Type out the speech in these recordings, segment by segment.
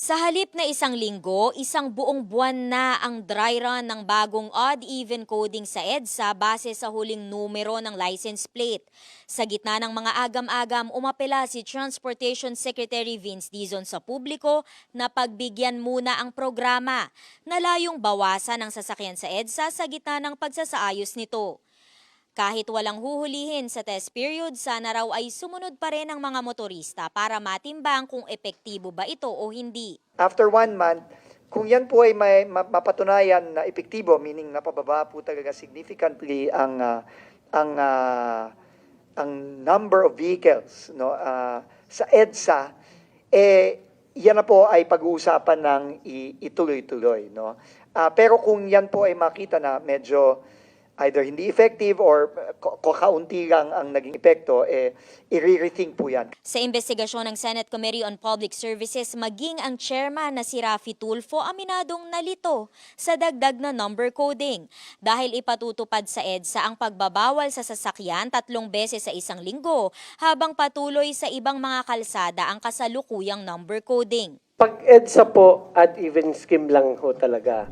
Sa halip na isang linggo, isang buong buwan na ang dry run ng bagong odd-even coding sa EDSA base sa huling numero ng license plate. Sa gitna ng mga agam-agam, umapela si Transportation Secretary Vince Dizon sa publiko na pagbigyan muna ang programa na layong bawasan ang sasakyan sa EDSA sa gitna ng pagsasaayos nito. Kahit walang huhulihin sa test period, sana raw ay sumunod pa rin ang mga motorista para matimbang kung epektibo ba ito o hindi. After one month, kung yan po ay may ma- mapatunayan na epektibo, meaning napababa po talaga significantly ang ah, ang ah, ang number of vehicles no ah, sa EDSA eh yan na po ay pag-uusapan ng ituloy-tuloy no. Ah, pero kung yan po ay makita na medyo either hindi effective or uh, kakaunti lang ang naging epekto eh i-rethink po yan. Sa investigasyon ng Senate Committee on Public Services, maging ang chairman na si Rafi Tulfo aminadong nalito sa dagdag na number coding dahil ipatutupad sa EDSA ang pagbabawal sa sasakyan tatlong beses sa isang linggo habang patuloy sa ibang mga kalsada ang kasalukuyang number coding. Pag EDSA po, at even scheme lang ho talaga.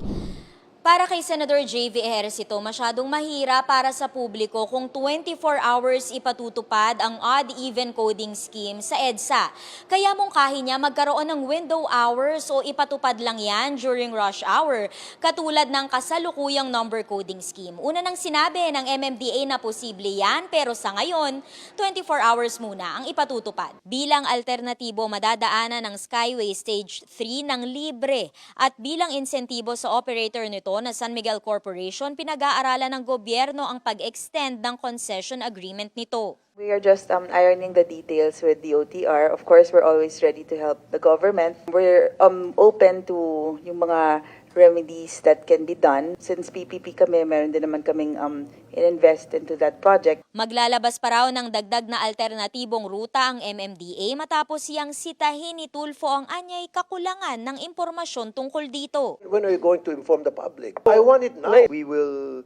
Para kay Senator J.V. Ejercito, masyadong mahira para sa publiko kung 24 hours ipatutupad ang odd-even coding scheme sa EDSA. Kaya mungkahi niya magkaroon ng window hours o ipatupad lang yan during rush hour, katulad ng kasalukuyang number coding scheme. Una nang sinabi ng MMDA na posible yan, pero sa ngayon, 24 hours muna ang ipatutupad. Bilang alternatibo, madadaanan ng Skyway Stage 3 ng libre at bilang insentibo sa operator nito na San Miguel Corporation, pinag-aaralan ng gobyerno ang pag-extend ng concession agreement nito. We are just um, ironing the details with the OTR. Of course, we're always ready to help the government. We're um, open to yung mga remedies that can be done. Since PPP kami, meron din naman kaming um, invest into that project. Maglalabas pa raw ng dagdag na alternatibong ruta ang MMDA matapos siyang sitahin ni Tulfo ang anyay kakulangan ng impormasyon tungkol dito. When are you going to inform the public? I want it now. We will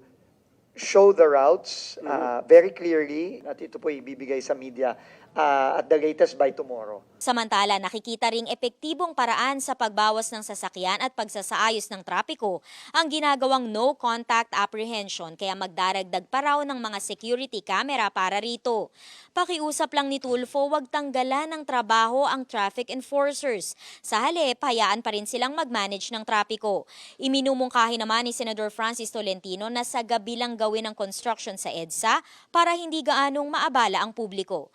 show the routes uh, very clearly at ito po ibibigay sa media uh, at the latest by tomorrow. Samantala, nakikita ring epektibong paraan sa pagbawas ng sasakyan at pagsasaayos ng trapiko ang ginagawang no-contact apprehension kaya magdaragdag pa raw ng mga security camera para rito. Pakiusap lang ni Tulfo, wag tanggalan ng trabaho ang traffic enforcers. Sa halip, hayaan pa rin silang mag-manage ng trapiko. Iminumungkahi naman ni Senador Francis Tolentino na sa gabi lang gawin ang construction sa EDSA para hindi gaanong maabala ang publiko.